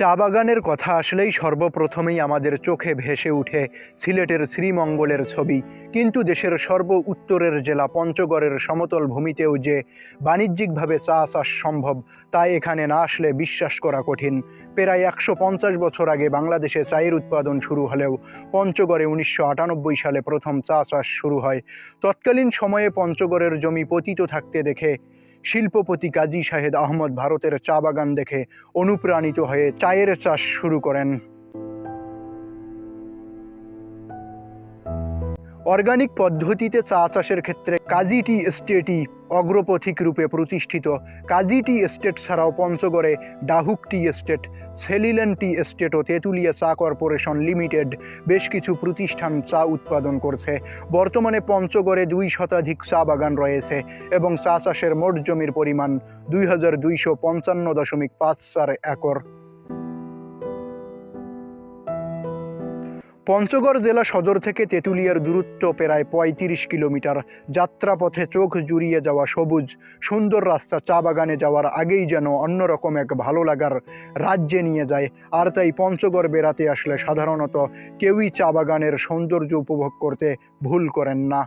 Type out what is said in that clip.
চা বাগানের কথা আসলেই সর্বপ্রথমেই আমাদের চোখে ভেসে উঠে সিলেটের শ্রীমঙ্গলের ছবি। কিন্তু দেশের সর্ব উত্তরের জেলা পঞ্চগড়ের সমতল ভূমিতেও যে বাণিজ্যিকভাবে চা চাষ সম্ভব, তা এখানে না আসলে বিশ্বাস করা কঠিন। প্রায় একশো পঞ্চাশ বছর আগে বাংলাদেশে চায়ের উৎপাদন শুরু হলেও পঞ্চগড়ে উনিশশো আটানব্বই সালে প্রথম চা চাষ শুরু হয়। তৎকালীন সময়ে পঞ্চগড়ের জমি পতিত থাকতে দেখে শিল্পপতি কাজী শাহেদ আহমদ ভারতের চা বাগান দেখে অনুপ্রাণিত হয়ে চায়ের চাষ শুরু করেন। অর্গানিক পদ্ধতিতে চা চাষের ক্ষেত্রে কাজী টি এস্টেটই অগ্রপথিক রূপে প্রতিষ্ঠিত। কাজী টি এস্টেট ছাড়াও পঞ্চগড়ে ডাহুক টি এস্টেট, সেলিলেন টি এস্টেট ও তেঁতুলিয়া চা কর্পোরেশন লিমিটেড বেশ কিছু প্রতিষ্ঠান চা উৎপাদন করছে। বর্তমানে পঞ্চগড়ে দুই শতাধিক চা বাগান রয়েছে এবং চা চাষের মোট জমির পরিমাণ দুই হাজার দুইশো পঞ্চান্ন দশমিক পাঁচ চার একর। পঞ্চগড় জেলা সদর থেকে তেঁতুলিয়ার দূরত্ব প্রায় পঁয়ত্রিশ কিলোমিটার। যাত্রাপথে চোখ জুড়িয়ে যাওয়া সবুজ, সুন্দর রাস্তা চা বাগানে যাওয়ার আগেই যেন অন্যরকম এক ভালো লাগার রাজ্যে নিয়ে যায়। আর তাই পঞ্চগড় বেড়াতে আসলে সাধারণত কেউই চা বাগানের সৌন্দর্য উপভোগ করতে ভুল করেন না।